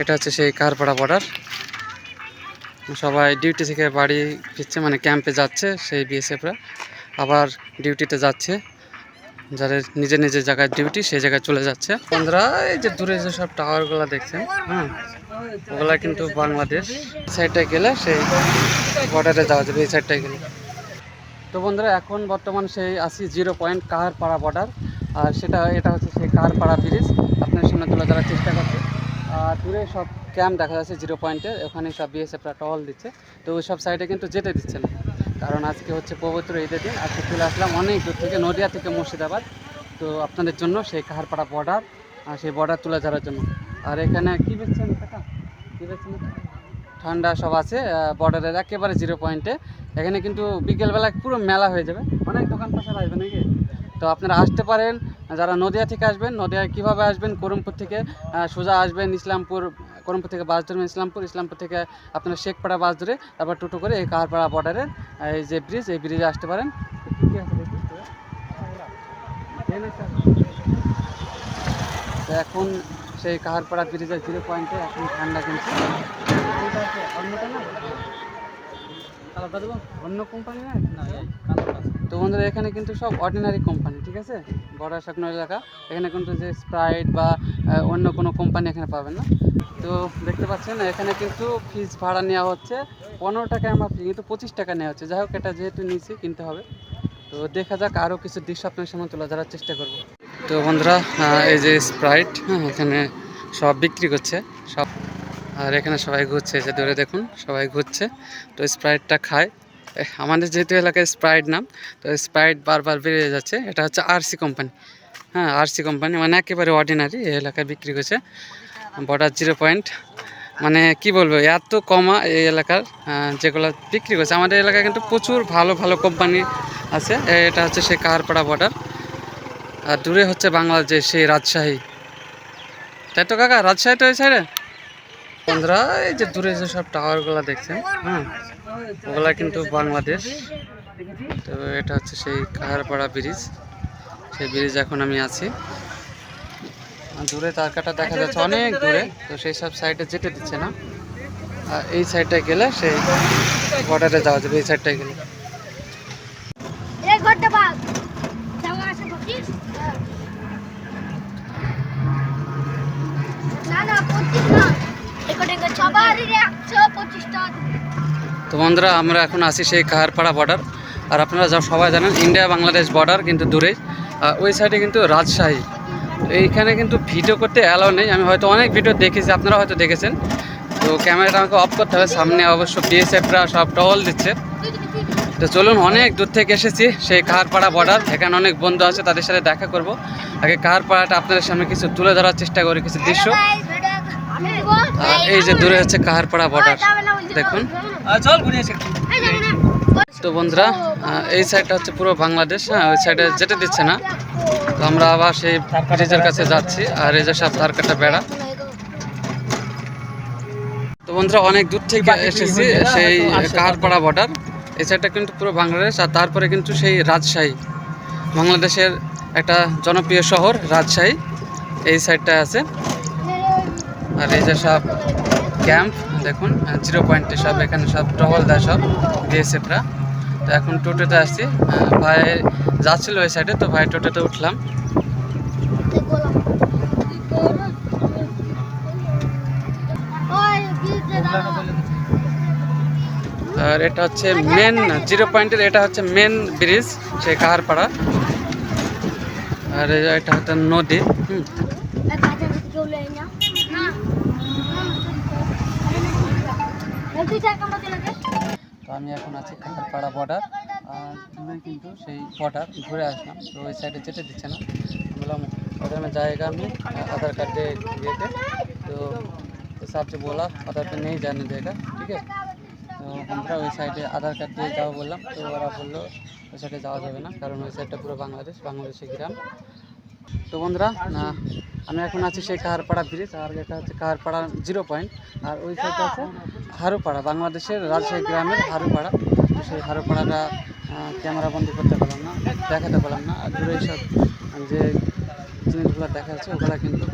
এটা হচ্ছে সেই কারপাড়া বর্ডার সবাই ডিউটি থেকে বাড়ি ফিরছে মানে ক্যাম্পে যাচ্ছে সেই বিএসএফরা আবার ডিউটিতে যাচ্ছে। যাদের নিজের নিজের জায়গায় ডিউটি সেই জায়গায় চলে যাচ্ছে। বন্ধুরা, এই যে দূরে যে সব টাওয়ারগুলো দেখছেন হ্যাঁ ওগুলা কিন্তু বাংলাদেশ। সাইডটায় গেলে সেই বর্ডারে যাওয়া যাবে, এই সাইডটায় গেলে। তো বন্ধুরা, এখন বর্তমান সেই আসি জিরো পয়েন্ট কাহারপাড়া বর্ডার আর সেটা, এটা হচ্ছে সেই কাহারপাড়া ব্রিজ আপনার সামনে তুলে ধরার চেষ্টা করছে দূরে সব ক্যাম্প দেখা যাচ্ছে জিরো পয়েন্টে, ওখানে সব বিএসএফরা টহল দিচ্ছে। তো ওই সব সাইডে কিন্তু যেতে দিচ্ছে না। কারণ আজকে হচ্ছে পবিত্র ঈদের দিন, আজকে চলে আসলাম অনেক দূর থেকে নদিয়া থেকে মুর্শিদাবাদ। তো আপনাদের জন্য সেই কাহারপাড়া বর্ডার আর সেই বর্ডার তুলে ধরার জন্য। আর এখানে কী বেচছেন কাকা? কী বেচছেন? ঠান্ডা সব আছে বর্ডারের একেবারে জিরো পয়েন্টে। এখানে কিন্তু বিকেলবেলা পুরো মেলা হয়ে যাবে। অনেক দোকান পাশার আসবে নাকি? তো আপনারা আসতে পারেন যারা নদিয়া থেকে আসবেন, নদিয়ায় কীভাবে আসবেন, করমপুর থেকে সোজা আসবেন ইসলামপুর, করমপুর থেকে বাস ধরবেন ইসলামপুর ইসলামপুর থেকে আপনারা শেখপাড়া বাস ধরে তারপর টোটো করে এই কাহারপাড়া বর্ডারের এই যে ব্রিজ এই ব্রিজে আসতে পারেন। এখন সেই কাহারপাড়া ব্রিজের জিরো পয়েন্টে এখন ঠান্ডা কিনছে অন্য কোম্পানি না? তো বন্ধুরা, এখানে কিন্তু সব অর্ডিনারি কোম্পানি ঠিক আছে? বড় শুকনো এলাকা এখানে কিন্তু যে স্প্রাইট বা অন্য কোনো কোম্পানি এখানে পাবেন না। তো দেখতে পাচ্ছেন, এখানে কিন্তু ফিজ ভাড়া নেওয়া হচ্ছে। পনেরো টাকায় আমার ফি কিন্তু পঁচিশ টাকা নেওয়া হচ্ছে। যাই হোক, এটা যেহেতু নিয়েছি কিনতে হবে। তো দেখা যাক আরও কিছু দৃশ্য আপনার সামনে তুলে ধরার চেষ্টা করব। তো বন্ধুরা এই যে স্প্রাইট হ্যাঁ এখানে সব বিক্রি করছে। সব আর এখানে সবাই ঘুরছে যে দূরে দেখুন, সবাই ঘুরছে। তো স্প্রাইটটা খায়। আমাদের যেহেতু এলাকায় স্প্রাইট নাম, তো স্প্রাইট বারবার বেড়ে যাচ্ছে। এটা হচ্ছে আরসি কোম্পানি হ্যাঁ আরসি কোম্পানি মানে একেবারে অর্ডিনারি এই এলাকায় বিক্রি করছে। বর্ডার জিরো পয়েন্ট মানে কি বলব, এত কমা এই এলাকার যেগুলো বিক্রি করছে। আমাদের এলাকায় কিন্তু প্রচুর ভালো ভালো কোম্পানি আছে। এটা হচ্ছে সেই কাহারপাড়া বর্ডার আর দূরে হচ্ছে বাংলাদেশ সেই রাজশাহী। তাই তো কাকা, রাজশাহী তো ওই সাইডে বন্ধুরা, এই যে দূরে যে সব টাওয়ারগুলো দেখছেন হ্যাঁ। ওগুলা কিন্তু বাংলাদেশ। তো এটা হচ্ছে সেই কাহারপাড়া ব্রিজ। সেই ব্রিজ এখন আমি আছি। দূরে তার কাটা দেখা যাচ্ছে অনেক দূরে। তো সেই সব সাইডে যেতে দিচ্ছে না। আর এই সাইডটায় গেলে সেই বর্ডারে যাওয়া যাবে এই সাইডটায় গেলে। তো বন্ধুরা আমরা এখন আছি সেই কাহারপাড়া বর্ডার আর আপনারা যা সবাই জানেন ইন্ডিয়া বাংলাদেশ বর্ডার কিন্তু দূরে আর ওই সাইডে কিন্তু রাজশাহী। তো এইখানে কিন্তু ভিডিও করতে অ্যালাউ নেই। আমি হয়তো অনেক ভিডিও দেখেছি আপনারা হয়তো দেখেছেন। তো ক্যামেরাটা আমাকে অফ করতে হবে। সামনে অবশ্য বিএসএফরা সব টহল দিচ্ছে। তো চলুন অনেক দূর থেকে এসেছি সেই কাহারপাড়া বর্ডার এখানে অনেক বন্ধু আছে তাদের সাথে দেখা করব। আগে কাহারপাড়াটা আপনাদের সামনে কিছু তুলে ধরার চেষ্টা করি কিছু দৃশ্য। এই যে দূরে হচ্ছে কাহারপাড়া বর্ডার দেখুন। তো বন্ধুরা এই সাইডটা হচ্ছে পুরো বাংলাদেশ হ্যাঁ ওই সাইডে যেতে দিচ্ছে না। তো আমরা আবার সেই ব্রিজের কাছে যাচ্ছি, আর এই যে সব ধার কাটা বেড়া। তো বন্ধুরা, অনেক দূর থেকে এসেছি সেই কাহারপাড়া বর্ডার এই সাইডটা কিন্তু পুরো বাংলাদেশ, আর তারপরে কিন্তু সেই রাজশাহী। বাংলাদেশের একটা জনপ্রিয় শহর, রাজশাহী। এই সাইডটা আছে। আর এই যে সব ক্যাম্প, দেখুন জিরো পয়েন্টে সব এখানে সব টহল দেয় সব বিএসএফরা তো এখন টোটোতে আসছি। ভাই যাচ্ছিল ওই সাইডে তো ভাই টোটোতে উঠলাম। আর এটা হচ্ছে মেন জিরো পয়েন্টের, এটা হচ্ছে মেন ব্রিজ সেই কাহারপাড়া। আর এটা হচ্ছে নদী, হুম। কাজে চলে না না এই তুই টাকা মতো লাগে তো আমি এখন আছি কাহারপাড়া বর্ডার আর দূরে কিন্তু সেই বর্ডার ঘুরে আসলাম তো ওই সাইডে যেতে দিচ্ছে না বললাম उधर में जाएगा मैं आधार कार्ड दे दिए थे तो हिसाब से बोला आधार पे नहीं जाने देगा ठीक है তো আমরা ওই সাইডে আধার কার্ড দিয়ে যাও বললাম তো ওরা বললো ওই সাইডে যাওয়া যাবে না কারণ ওই সাইডটা পুরো বাংলাদেশ বাংলাদেশে গ্রাম তো বন্ধুরা আমি এখন আছি সেই কাহারপাড়া ব্রিজ, আর এটা হচ্ছে কাহারপাড়া জিরো পয়েন্ট, আর ওই সাইডটা আছে হারুপাড়া, বাংলাদেশের রাজশাহী গ্রামের হারুপাড়া। সেই হারুপাড়াটা ক্যামেরা বন্দি করতে পারলাম না, দেখাতে পারলাম না, আর দূরে সব যে জিনিসগুলো দেখা যাচ্ছে ওগুলো কিন্তু